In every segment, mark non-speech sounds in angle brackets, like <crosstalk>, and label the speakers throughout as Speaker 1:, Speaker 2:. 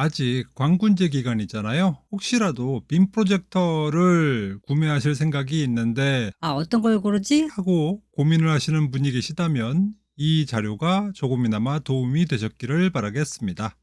Speaker 1: 아직 광군제 기간이잖아요. 혹시라도 빔 프로젝터를 구매하실 생각이 있는데
Speaker 2: 아, 어떤 걸 고르지?
Speaker 1: 하고 고민을 하시는 분이 계시다면 이 자료가 조금이나마 도움이 되셨기를 바라겠습니다.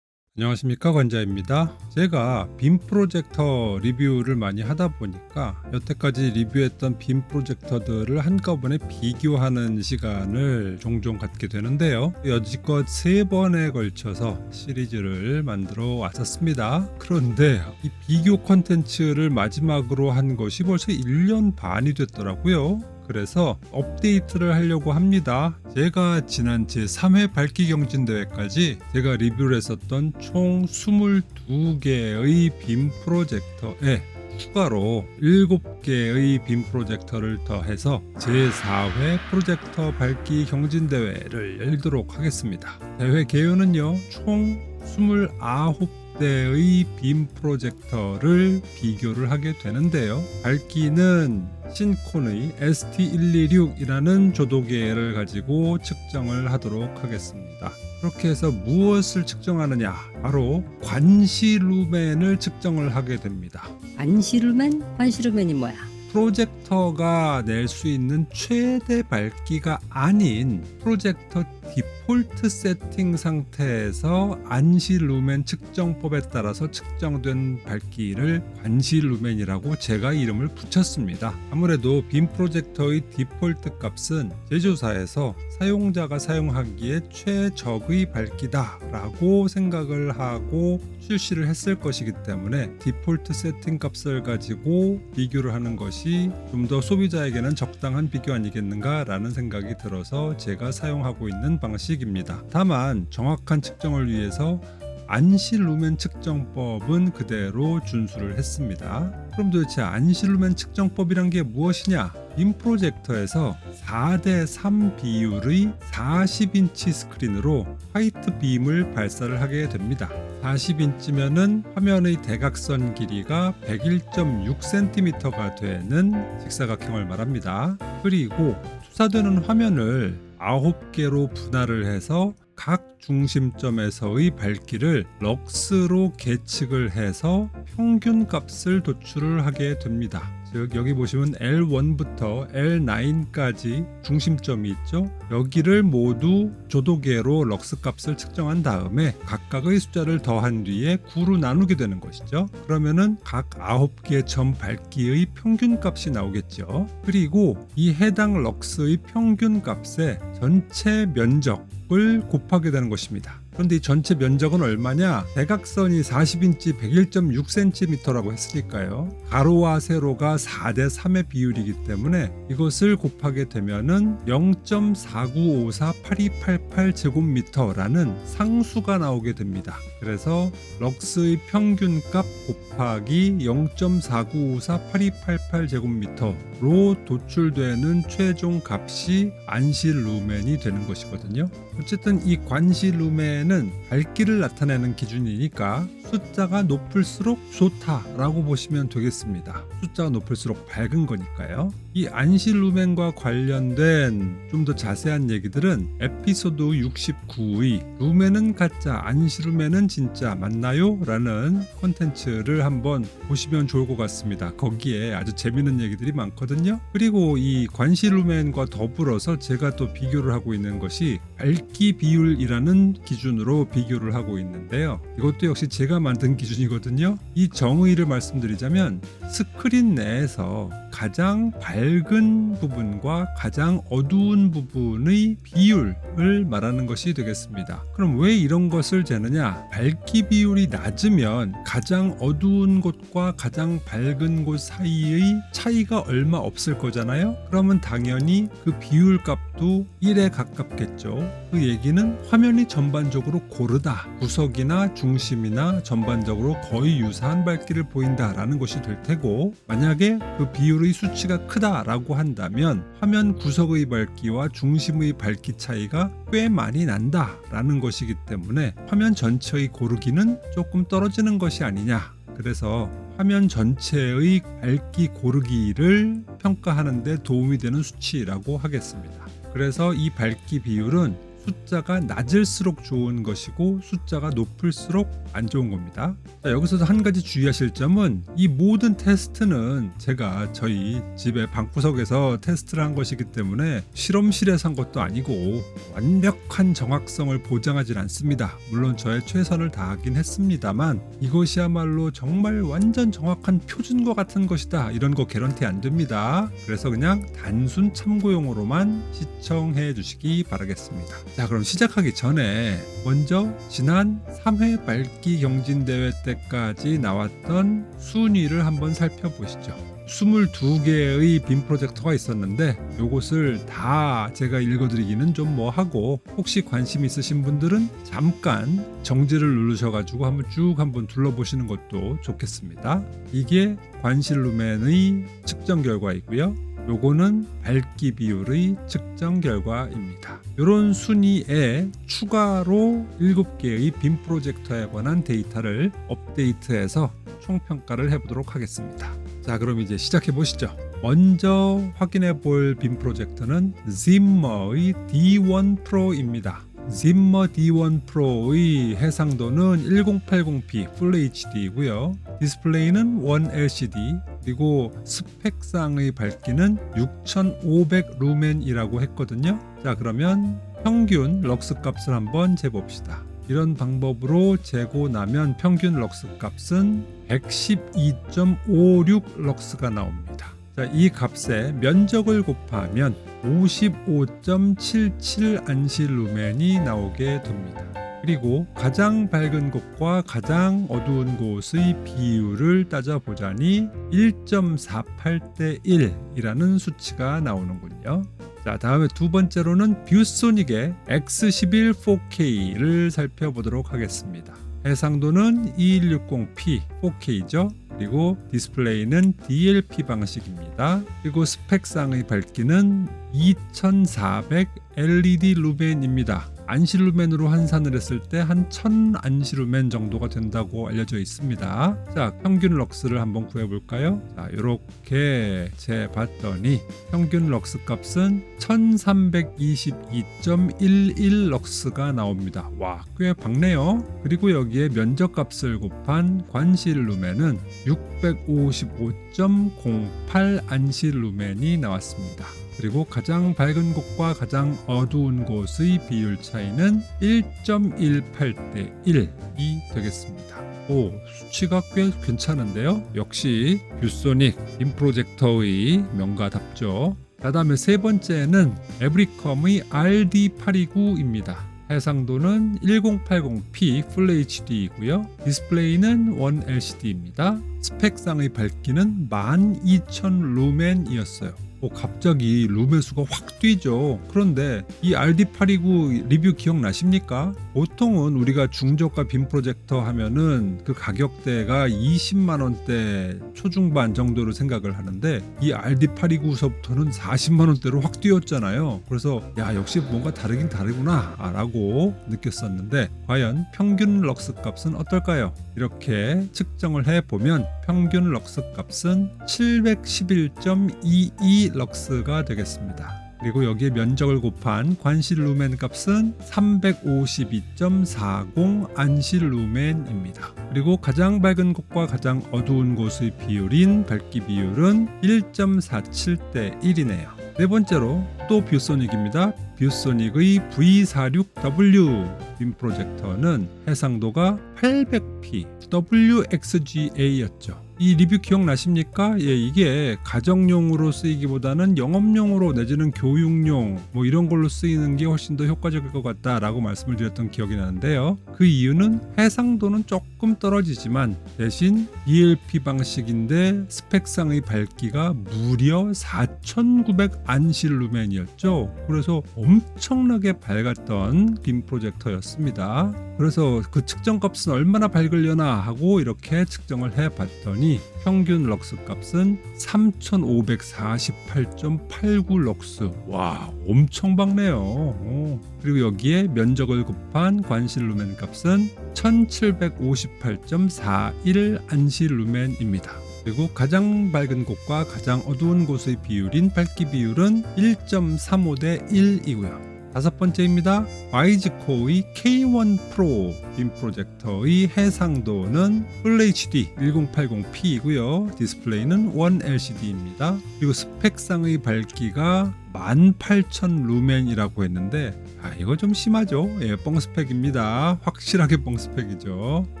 Speaker 1: 안녕하십니까 관자입니다. 제가 빔 프로젝터 리뷰를 많이 하다 보니까 여태까지 리뷰했던 빔 프로젝터들을 한꺼번에 비교하는 시간을 종종 갖게 되는데요. 여지껏 세 번에 걸쳐서 시리즈를 만들어 왔었습니다. 그런데 이 비교 콘텐츠를 마지막으로 한 것이 벌써 1년 반이 됐더라고요. 그래서 업데이트를 하려고 합니다. 제가 지난 제 3회 밝기 경진 대회까지 제가 리뷰를 했었던 총 22개의 빔 프로젝터에 추가로 7개의 빔 프로젝터를 더해서 제4회 프로젝터 밝기 경진 대회를 열도록 하겠습니다. 대회 개요는요. 총 29 대의 빔 프로젝터를 비교를 하게 되는데요. 밝기는 신콘의 ST126이라는 조도계를 가지고 측정을 하도록 하겠습니다. 그렇게 해서 무엇을 측정하느냐? 바로 관시루멘을 측정을 하게 됩니다.
Speaker 2: 관시루멘? 관시루멘이 뭐야?
Speaker 1: 프로젝터가 낼 수 있는 최대 밝기가 아닌 프로젝터 디폴트 세팅 상태에서 안시 루멘 측정법에 따라서 측정된 밝기를 관시 루멘이라고 제가 이름을 붙였습니다. 아무래도 빔 프로젝터의 디폴트 값은 제조사에서 사용자가 사용하기에 최적의 밝기다라고 생각을 하고 출시를 했을 것이기 때문에 디폴트 세팅 값을 가지고 비교를 하는 것이 좀 더 소비자에게는 적당한 비교 아니겠는가 라는 생각이 들어서 제가 사용하고 있는 방식입니다. 다만 정확한 측정을 위해서 안실루멘 측정법은 그대로 준수를 했습니다. 그럼 도대체 안실루멘 측정법이란 게 무엇이냐? 빔 프로젝터에서 4대 3 비율의 40인치 스크린으로 화이트 빔을 발사를 하게 됩니다. 40인치면은 화면의 대각선 길이가 101.6cm가 되는 직사각형을 말합니다. 그리고 투사되는 화면을 9개로 분할을 해서 각 중심점에서의 밝기를 럭스로 계측을 해서 평균 값을 도출을 하게 됩니다. 즉 여기 보시면 L1부터 L9까지 중심점이 있죠. 여기를 모두 조도계로 럭스 값을 측정한 다음에 각각의 숫자를 더한 뒤에 9로 나누게 되는 것이죠. 그러면은 각 9개의 점 밝기의 평균 값이 나오겠죠. 그리고 이 해당 럭스의 평균 값에 전체 면적을 곱하게 되는 것입니다. 그런데 이 전체 면적은 얼마냐? 대각선이 40인치 101.6cm라고 했으니까요. 가로와 세로가 4대 3의 비율이기 때문에 이것을 곱하게 되면은 0.49548288 제곱미터라는 상수가 나오게 됩니다. 그래서 럭스의 평균값 곱하기 0.49548288 제곱미터로 도출되는 최종 값이 안실 루멘이 되는 것이거든요. 어쨌든 이 관시 루멘은 밝기를 나타내는 기준이니까 숫자가 높을수록 좋다라고 보시면 되겠습니다. 숫자가 높을수록 밝은 거니까요. 이 안실 루멘과 관련된 좀 더 자세한 얘기들은 에피소드 69의 루멘은 가짜, 안실 루멘은 진짜 맞나요? 라는 콘텐츠를 한번 보시면 좋을 것 같습니다. 거기에 아주 재밌는 얘기들이 많거든요. 그리고 이 관실 루멘과 더불어서 제가 또 비교를 하고 있는 것이 밝기 비율이라는 기준으로 비교를 하고 있는데요. 이것도 역시 제가 만든 기준이거든요. 이 정의를 말씀드리자면 스크린 내에서 가장 밝은 부분과 가장 어두운 부분의 비율을 말하는 것이 되겠습니다. 그럼 왜 이런 것을 재느냐? 밝기 비율이 낮으면 가장 어두운 곳과 가장 밝은 곳 사이의 차이가 얼마 없을 거잖아요. 그러면 당연히 그 비율 값도 1에 가깝겠죠. 그 얘기는 화면이 전반적으로 고르다. 구석이나 중심이나 전반적으로 거의 유사한 밝기를 보인다라는 것이 될 테고 만약에 그 비율 의 수치가 크다라고 한다면 화면 구석의 밝기와 중심의 밝기 차이가 꽤 많이 난다라는 것이기 때문에 화면 전체의 고르기는 조금 떨어지는 것이 아니냐. 그래서 화면 전체의 밝기 고르기를 평가하는 데 도움이 되는 수치라고 하겠습니다. 그래서 이 밝기 비율은 숫자가 낮을수록 좋은 것이고 숫자가 높을수록 안 좋은 겁니다. 자, 여기서 한 가지 주의하실 점은 이 모든 테스트는 제가 저희 집의 방구석에서 테스트를 한 것이기 때문에 실험실에서 한 것도 아니고 완벽한 정확성을 보장하진 않습니다. 물론 저의 최선을 다하긴 했습니다만 이것이야말로 정말 완전 정확한 표준과 같은 것이다. 이런 거 개런티 안 됩니다. 그래서 그냥 단순 참고용으로만 시청해 주시기 바라겠습니다. 자, 그럼 시작하기 전에 먼저 지난 3회 밝기 경진 대회 때까지 나왔던 순위를 한번 살펴보시죠. 22개의 빔 프로젝터가 있었는데 요것을 다 제가 읽어드리기는 좀 뭐하고 혹시 관심 있으신 분들은 잠깐 정지를 누르셔가지고 한번 쭉 한번 둘러보시는 것도 좋겠습니다. 이게 관실루멘의 측정 결과이고요. 요거는 밝기 비율의 측정 결과입니다. 이런 순위에 추가로 7개의 빔 프로젝터에 관한 데이터를 업데이트해서 총평가를 해보도록 하겠습니다. 자, 그럼 이제 시작해 보시죠. 먼저 확인해 볼 빔 프로젝터는 짐머의 D1 프로입니다. 짐머 D1 프로의 해상도는 1080p Full HD이고요. 디스플레이는 1LCD 그리고 스펙상의 밝기는 6500 루멘이라고 했거든요. 자, 그러면 평균 럭스 값을 한번 재봅시다. 이런 방법으로 재고 나면 평균 럭스 값은 112.56 럭스가 나옵니다. 자, 이 값에 면적을 곱하면 55.77 안실 루멘이 나오게 됩니다. 그리고 가장 밝은 곳과 가장 어두운 곳의 비율을 따져보자니 1.48 대 1이라는 수치가 나오는군요. 자, 다음에 두 번째로는 뷰소닉의 X11 4K를 살펴보도록 하겠습니다. 해상도는 2160p 4K죠. 그리고 디스플레이는 DLP 방식입니다. 그리고 스펙상의 밝기는 2400 LED 루멘입니다. 안시루멘으로 환산을 했을 때한1000 안시루멘 정도가 된다고 알려져 있습니다. 자, 평균 럭스를 한번 구해 볼까요? 자, 이렇게 재봤더니 평균 럭스 값은 1322.11 럭스가 나옵니다. 와, 꽤 밝네요. 그리고 여기에 면적 값을 곱한 관실 루멘은 655.08 안실 루멘이 나왔습니다. 그리고 가장 밝은 곳과 가장 어두운 곳의 비율 차이는 1.18 대 1이 되겠습니다. 오, 수치가 꽤 괜찮은데요. 역시 뷰소닉 빔 프로젝터의 명가답죠. 자, 다음에 세 번째는 에브리컴의 RD829입니다. 해상도는 1080p Full HD이고요. 디스플레이는 1LCD입니다. 스펙상의 밝기는 12000 루멘이었어요. 오, 갑자기 루멘 수가 확 뛰죠. 그런데 이 RD829 리뷰 기억나십니까? 보통은 우리가 중저가 빔 프로젝터 하면은 그 가격대가 20만 원대 초중반 정도로 생각을 하는데 이 RD829서부터는 40만 원대로 확 뛰었잖아요. 그래서 야 역시 뭔가 다르긴 다르구나라고 느꼈었는데 과연 평균 럭스 값은 어떨까요? 이렇게 측정을 해 보면 평균 럭스 값은 711.22 럭스가 되겠습니다. 그리고 여기에 면적을 곱한 관실 루멘 값은 352.40 안실 루멘입니다. 그리고 가장 밝은 곳과 가장 어두운 곳의 비율인 밝기 비율은 1.47 대 1이네요. 네 번째로 또 뷰소닉입니다. 뷰소닉의 V46W 빔 프로젝터는 해상도가 800p WXGA였죠. 이 리뷰 기억나십니까? 예, 이게 가정용으로 쓰이기보다는 영업용으로 내지는 교육용 뭐 이런 걸로 쓰이는 게 훨씬 더 효과적일 것 같다라고 말씀을 드렸던 기억이 나는데요. 그 이유는 해상도는 조금 떨어지지만 대신 ELP 방식인데 스펙상의 밝기가 무려 4900 안실 루멘이었죠. 그래서 엄청나게 밝았던 빔 프로젝터였습니다. 그래서 그 측정 값은 얼마나 밝으려나 하고 이렇게 측정을 해 봤더니 평균 럭스 값은 3548.89 럭스. 와, 엄청 밝네요. 오. 그리고 여기에 면적을 곱한 관실 루멘 값은 1758.41 안실 루멘입니다. 그리고 가장 밝은 곳과 가장 어두운 곳의 비율인 밝기 비율은 1.35대 1이고요. 다섯 번째입니다. 와이즈코의 K1 프로 빔 프로젝터의 해상도는 Full HD 1080p이고요. 디스플레이는 1LCD입니다. 그리고 스펙상의 밝기가 18,000 루멘이라고 했는데 아 이거 좀 심하죠? 예, 뻥 스펙입니다. 확실하게 뻥 스펙이죠.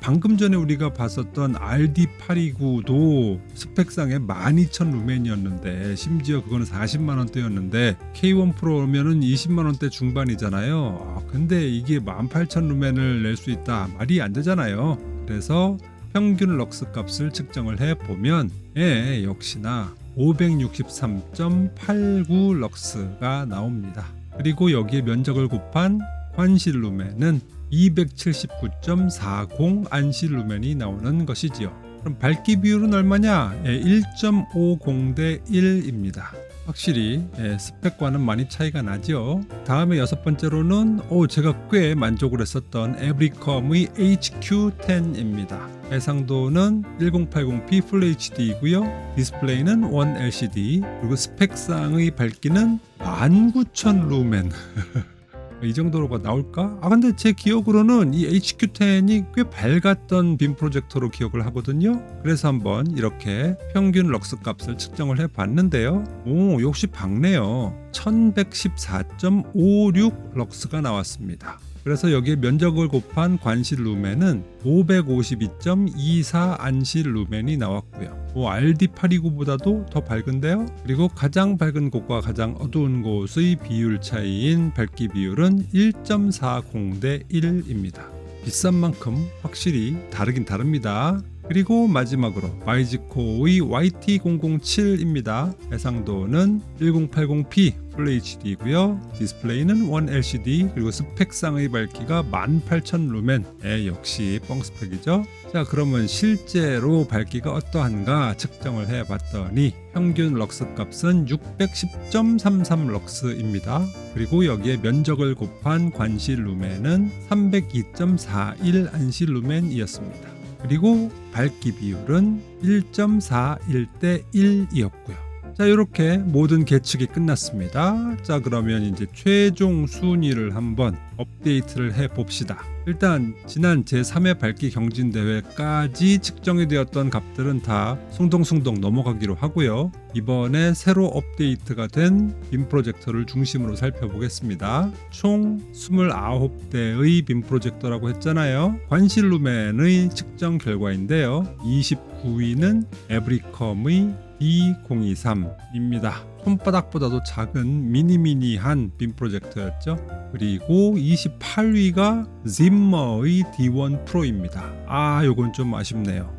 Speaker 1: 방금 전에 우리가 봤었던 RD829도 스펙상에 12,000 루멘이었는데 심지어 그거는 40만 원대였는데 K1 프로면은 20만 원대 중반이잖아요. 아, 근데 이게 18,000 루멘을 낼 수 있다 말이 안 되잖아요. 그래서 평균 럭스 값을 측정을 해 보면 예, 역시나 563.89 럭스가 나옵니다. 그리고 여기에 면적을 곱한 관실 루멘은 279.40 안실 루멘이 나오는 것이지요. 그럼 밝기 비율은 얼마냐? 예, 1.50 대 1입니다. 확실히 예, 스펙과는 많이 차이가 나죠. 다음에 여섯 번째로는 오, 제가 꽤 만족을 했었던 에브리컴의 HQ10입니다. 해상도는 1080p Full HD이고요. 디스플레이는 1LCD 그리고 스펙상의 밝기는 19,000 루멘. <laughs> 이 정도로가 나올까? 아 근데 제 기억으로는 이 HQ10이 꽤 밝았던 빔 프로젝터로 기억을 하거든요. 그래서 한번 이렇게 평균 럭스 값을 측정을 해봤는데요. 오 역시 밝네요. 1114.56 럭스가 나왔습니다. 그래서 여기에 면적을 곱한 관실 루멘은 552.24 안실 루멘이 나왔고요. 뭐 RD829보다도 더 밝은데요. 그리고 가장 밝은 곳과 가장 어두운 곳의 비율 차이인 밝기 비율은 1.40 대 1입니다. 비싼 만큼 확실히 다르긴 다릅니다. 그리고 마지막으로 마이즈코의 YT007입니다. 해상도는 1080p Full HD이고요. 디스플레이는 1LCD 그리고 스펙상의 밝기가 18,000 루멘. 에 역시 뻥 스펙이죠. 자 그러면 실제로 밝기가 어떠한가 측정을 해봤더니 평균 럭스 값은 610.33 럭스입니다. 그리고 여기에 면적을 곱한 관실 루멘은 302.41 안실 루멘이었습니다. 그리고 밝기 비율은 1.41대 1이었고요. 자, 이렇게 모든 계측이 끝났습니다. 자, 그러면 이제 최종 순위를 한번 업데이트를 해 봅시다. 일단 지난 제3회 밝기 경진 대회까지 측정이 되었던 값들은 다 숭덩숭덩 넘어가기로 하고요. 이번에 새로 업데이트가 된 빔 프로젝터를 중심으로 살펴보겠습니다. 총 29대의 빔 프로젝터라고 했잖아요. 관실 루멘의 측정 결과인데요. 29위는 에브리컴의 B023입니다. 손바닥보다도 작은 미니미니한 빔 프로젝터였죠. 그리고 28위가 짐머의 D1 프로입니다. 아, 요건 좀 아쉽네요.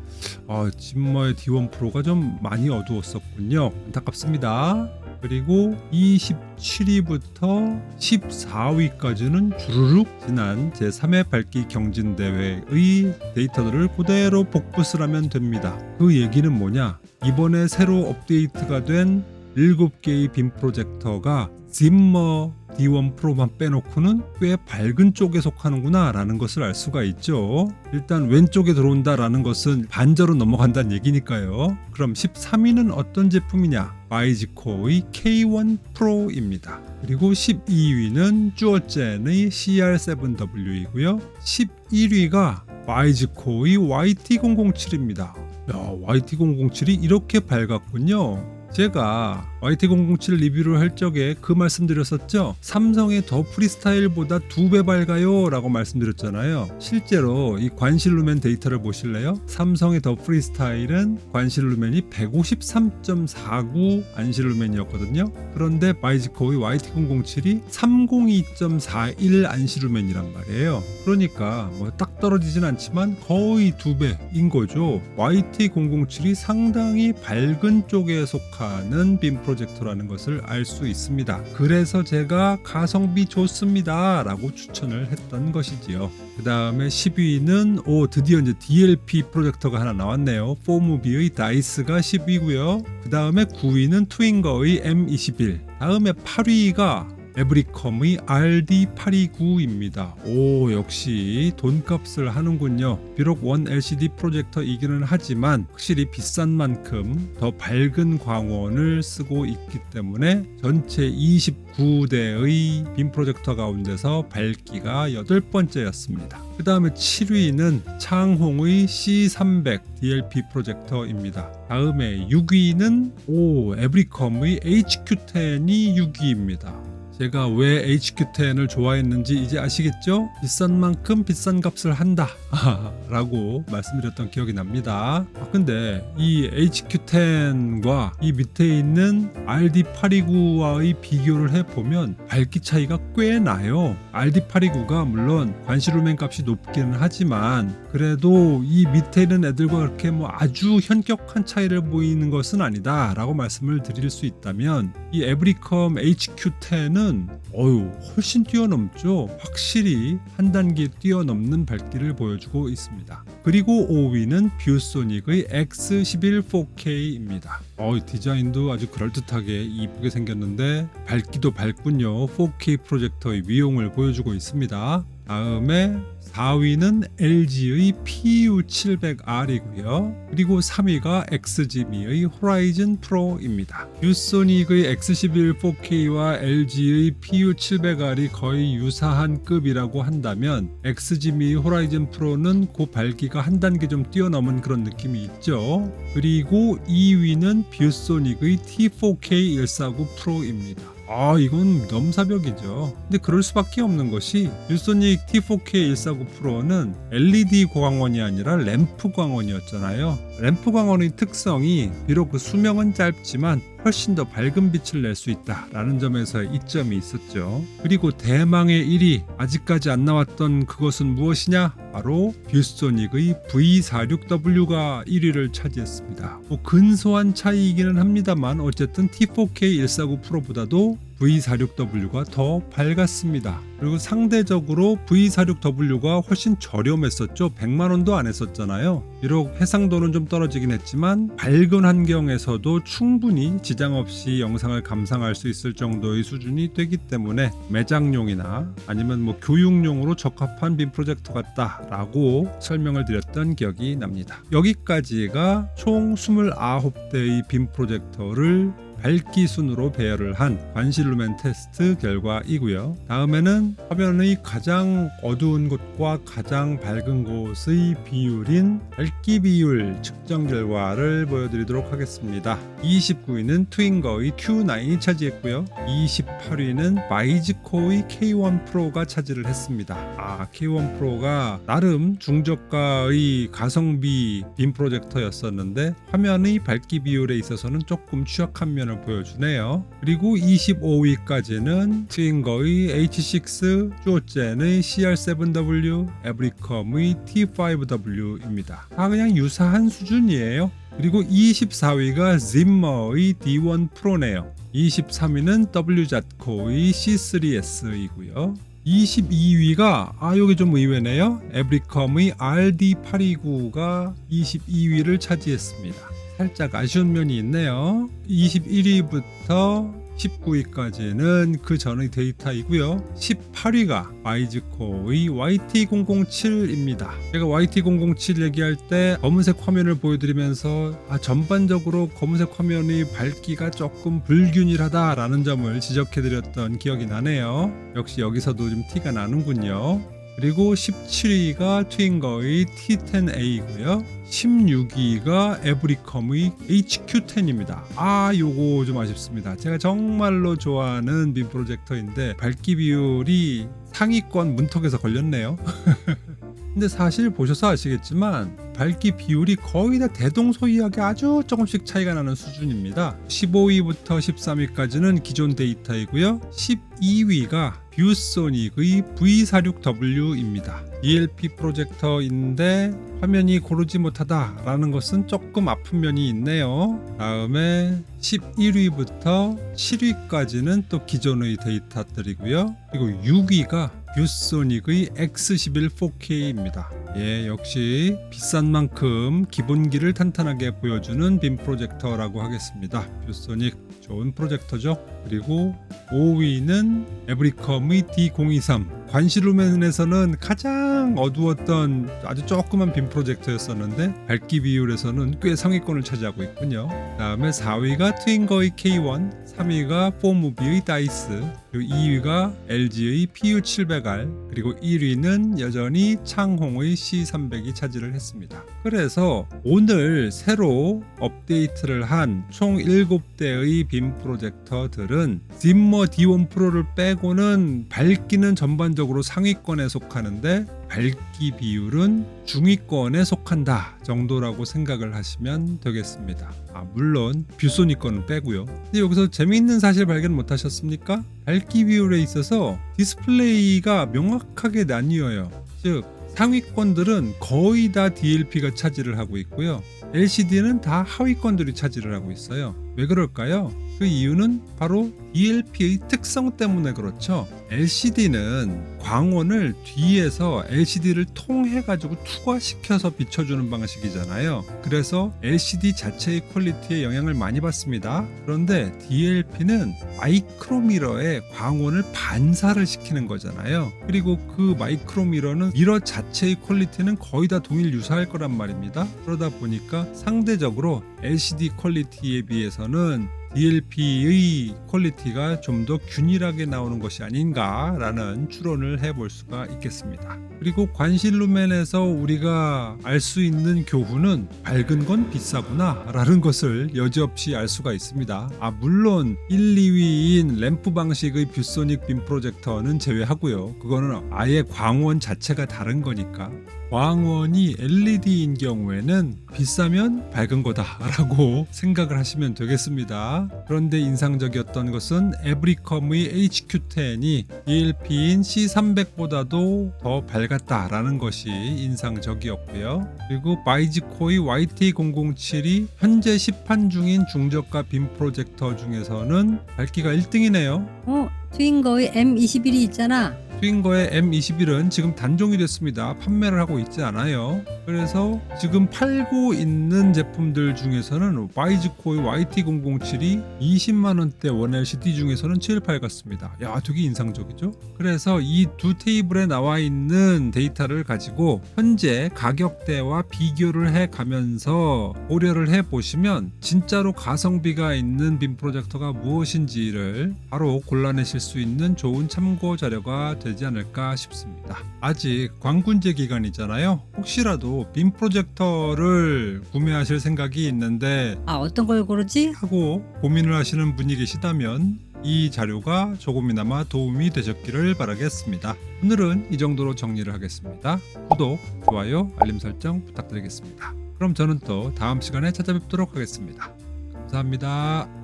Speaker 1: 아, 짐머의 D1 프로가 좀 많이 어두웠었군요. 안타깝습니다. 그리고 27위부터 14위까지는 주르륵 지난 제3회 밝기 경진 대회의 데이터들을 그대로 복붙을 하면 됩니다. 그 얘기는 뭐냐? 이번에 새로 업데이트가 된 7개의 빔 프로젝터가 짐머 D1 프로만 빼놓고는 꽤 밝은 쪽에 속하는구나 라는 것을 알 수가 있죠. 일단 왼쪽에 들어온다 라는 것은 반저로 넘어간다는 얘기니까요. 그럼 13위는 어떤 제품이냐? 마이지코의 K1 프로입니다. 그리고 12위는 쭈어젠의 CR7W이고요. 11위가 마이지코의 YT007입니다. 야, YT007이 이렇게 밝았군요. 제가 YT007 리뷰를 할 적에 그 말씀드렸었죠. 삼성의 더 프리스타일보다 두 배 밝아요 라고 말씀드렸잖아요. 실제로 이 관실 루멘 데이터를 보실래요? 삼성의 더 프리스타일은 관실 루멘이 153.49 안실 루멘이었거든요. 그런데 마이지코의 YT007이 302.41 안실 루멘이란 말이에요. 그러니까 뭐 딱 떨어지진 않지만 거의 두 배인 거죠. YT007이 상당히 밝은 쪽에 속 하는 빔 프로젝터라는 것을 알 수 있습니다. 그래서 제가 가성비 좋습니다 라고 추천을 했던 것이지요. 그 다음에 10위는 오 드디어 이제 DLP 프로젝터가 하나 나왔네요. 포무비의 다이스가 10위고요. 그 다음에 9위는 트윙거의 M21. 다음에 8위가 에브리컴의 RD829입니다. 오 역시 돈값을 하는군요. 비록 원 LCD 프로젝터이기는 하지만 확실히 비싼 만큼 더 밝은 광원을 쓰고 있기 때문에 전체 29대의 빔 프로젝터 가운데서 밝기가 여덟 번째였습니다. 그 다음에 7위는 창홍의 C300 DLP 프로젝터입니다. 다음에 6위는 오 에브리컴의 HQ10이 6위입니다. 제가 왜 HQ10을 좋아했는지 이제 아시겠죠? 비싼 만큼 비싼 값을 한다 <laughs> 라고 말씀드렸던 기억이 납니다. 아, 근데 이 HQ10과 이 밑에 있는 RD829와의 비교를 해보면 밝기 차이가 꽤 나요. RD829가 물론 관시루멘 값이 높기는 하지만 그래도 이 밑에 있는 애들과 그렇게 뭐 아주 현격한 차이를 보이는 것은 아니다 라고 말씀을 드릴 수 있다면 이 에브리컴 HQ10은 어유 훨씬 뛰어넘죠. 확실히 한 단계 뛰어넘는 밝기를 보여주고 있습니다. 그리고 5위는 뷰소닉의 X11 4K입니다. 어, 디자인도 아주 그럴듯하게 이쁘게 생겼는데 밝기도 밝군요. 4K 프로젝터의 위용을 보여주고 있습니다 다음에 4위는 LG의 PU700R이고요. 그리고 3위가 엑스지미의 호라이즌 프로입니다. 유소닉의 X11 4K와 LG의 PU700R이 거의 유사한 급이라고 한다면 엑스지미 호라이즌 프로는 그 밝기가 한 단계 좀 뛰어넘은 그런 느낌이 있죠. 그리고 2위는 뷰소닉의 T4K149 프로입니다. 아 이건 넘사벽이죠. 근데 그럴 수밖에 없는 것이 유소닉 T4K149 프로는 LED 광원이 아니라 램프 광원이었잖아요. 램프 광원의 특성이 비록 그 수명은 짧지만 훨씬 더 밝은 빛을 낼 수 있다라는 점에서 이점이 있었죠. 그리고 대망의 1위 아직까지 안 나왔던 그것은 무엇이냐? 바로 뷰소닉의 V46W가 1위를 차지했습니다. 뭐 근소한 차이이기는 합니다만 어쨌든 T4K149 프로보다도 V46W가 더 밝았습니다. 그리고 상대적으로 V46W가 훨씬 저렴했었죠. 100만 원도 안 했었잖아요. 비록 해상도는 좀 떨어지긴 했지만 밝은 환경에서도 충분히 지장 없이 영상을 감상할 수 있을 정도의 수준이 되기 때문에 매장용이나 아니면 뭐 교육용으로 적합한 빔 프로젝터 같다라고 설명을 드렸던 기억이 납니다. 여기까지가 총 29대의 빔 프로젝터를 밝기 순으로 배열을 한 관실루멘 테스트 결과이고요. 다음에는 화면의 가장 어두운 곳과 가장 밝은 곳의 비율인 밝기 비율 측정 결과를 보여드리도록 하겠습니다. 29위는 트윙거의 Q9이 차지했고요. 28위는 마이즈코의 K1 프로가 차지를 했습니다. 아, K1 프로가 나름 중저가의 가성비 빔 프로젝터였었는데 화면의 밝기 비율에 있어서는 조금 취약한 면을 보여주네요. 그리고 25위까지는 트윙거의 H6, 쭈오젠의 CR7W, 에브리컴의 T5W입니다. 다 그냥 유사한 수준이에요. 그리고 24위가 짐머의 D1 프로네요. 23위는 W잣코의 C3S이고요. 22위가 아 여기 좀 의외네요. 에브리컴의 RD829가 22위를 차지했습니다. 살짝 아쉬운 면이 있네요. 21위부터 19위까지는 그 전의 데이터이고요. 18위가 마이즈코의 YT007입니다. 제가 YT007 얘기할 때 검은색 화면을 보여드리면서 아, 전반적으로 검은색 화면의 밝기가 조금 불균일하다라는 점을 지적해드렸던 기억이 나네요. 역시 여기서도 좀 티가 나는군요. 그리고 17위가 트윙거의 T10A고요. 16위가 에브리컴의 HQ10입니다. 아, 요거 좀 아쉽습니다. 제가 정말로 좋아하는 빔 프로젝터인데 밝기 비율이 상위권 문턱에서 걸렸네요. <laughs> 근데 사실 보셔서 아시겠지만 밝기 비율이 거의 다 대동소이하게 아주 조금씩 차이가 나는 수준입니다. 15위부터 13위까지는 기존 데이터이고요. 12위가 뷰소닉의 V46W입니다. ELP 프로젝터인데 화면이 고르지 못하다라는 것은 조금 아픈 면이 있네요. 다음에 11위부터 7위까지는 또 기존의 데이터들이고요. 그리고 6위가 뷰소닉의 X11 4K입니다. 예, 역시 비싼 만큼 기본기를 탄탄하게 보여주는 빔 프로젝터라고 하겠습니다. 뷰소닉 좋은 프로젝터죠. 그리고 5위는 에브리컴의 D023 관시루멘에서는 가장 어두웠던 아주 조그만 빔 프로젝터였었는데 밝기 비율에서는 꽤 상위권을 차지하고 있군요. 다음에 4위가 트윙거의 K1, 3위가 포무비의 다이스, 그리고 2위가 LG의 PU700R, 그리고 1위는 여전히 창홍의 C300이 차지를 했습니다. 그래서 오늘 새로 업데이트를 한 총 7대의 빔 프로젝터들은 dimmer D1 프로를 빼고는 밝기는 전반적으로 상위권에 속하는데 밝기 비율은 중위권에 속한다 정도라고 생각을 하시면 되겠습니다. 아, 물론 뷰소닉 거는 빼고요. 근데 여기서 재미있는 사실 발견 못 하셨습니까? 밝기 비율에 있어서 디스플레이가 명확하게 나뉘어요. 즉 상위권들은 거의 다 DLP가 차지를 하고 있고요. LCD는 다 하위권들이 차지를 하고 있어요. 왜 그럴까요? 그 이유는 바로 DLP의 특성 때문에 그렇죠. LCD는 광원을 뒤에서 LCD를 통해 가지고 투과시켜서 비춰주는 방식이잖아요. 그래서 LCD 자체의 퀄리티에 영향을 많이 받습니다. 그런데 DLP는 마이크로미러에 광원을 반사를 시키는 거잖아요. 그리고 그 마이크로미러는 미러 자체의 퀄리티는 거의 다 동일 유사할 거란 말입니다. 그러다 보니까 상대적으로 LCD 퀄리티에 비해서는 DLP의 퀄리티가 좀 더 균일하게 나오는 것이 아닌가라는 추론을 해볼 수가 있겠습니다. 그리고 관실루멘에서 우리가 알 수 있는 교훈은 밝은 건 비싸구나 라는 것을 여지없이 알 수가 있습니다. 아 물론 1, 2위인 램프 방식의 뷰소닉 빔 프로젝터는 제외하고요. 그거는 아예 광원 자체가 다른 거니까. 광원이 LED인 경우에는 비싸면 밝은 거다라고 <laughs> 생각을 하시면 되겠습니다. 그런데 인상적이었던 것은 에브리컴의 HQ10이 ELP인 C300보다도 더 밝았다라는 것이 인상적이었고요. 그리고 바이지코의 YT007이 현재 시판 중인 중저가 빔 프로젝터 중에서는 밝기가 1등이네요.
Speaker 2: 어, 트윙거의 M21이 있잖아.
Speaker 1: 트윙거의 M21은 지금 단종이 됐습니다. 판매를 하고 있지 않아요. 그래서 지금 팔고 있는 제품들 중에서는 바이즈코의 YT007이 20만 원대 원 LCD 중에서는 제일 밝았습니다. 야, 되게 인상적이죠? 그래서 이 두 테이블에 나와 있는 데이터를 가지고 현재 가격대와 비교를 해 가면서 고려를 해 보시면 진짜로 가성비가 있는 빔 프로젝터가 무엇인지를 바로 골라내실 수 있는 좋은 참고 자료가 되지 않을까 싶습니다. 아직 광군제 기간이잖아요. 혹시라도 빔 프로젝터를 구매하실 생각이 있는데
Speaker 2: 아, 어떤 걸 고르지?
Speaker 1: 하고 고민을 하시는 분이 계시다면 이 자료가 조금이나마 도움이 되셨기를 바라겠습니다. 오늘은 이 정도로 정리를 하겠습니다. 구독, 좋아요, 알림 설정 부탁드리겠습니다. 그럼 저는 또 다음 시간에 찾아뵙도록 하겠습니다. 감사합니다.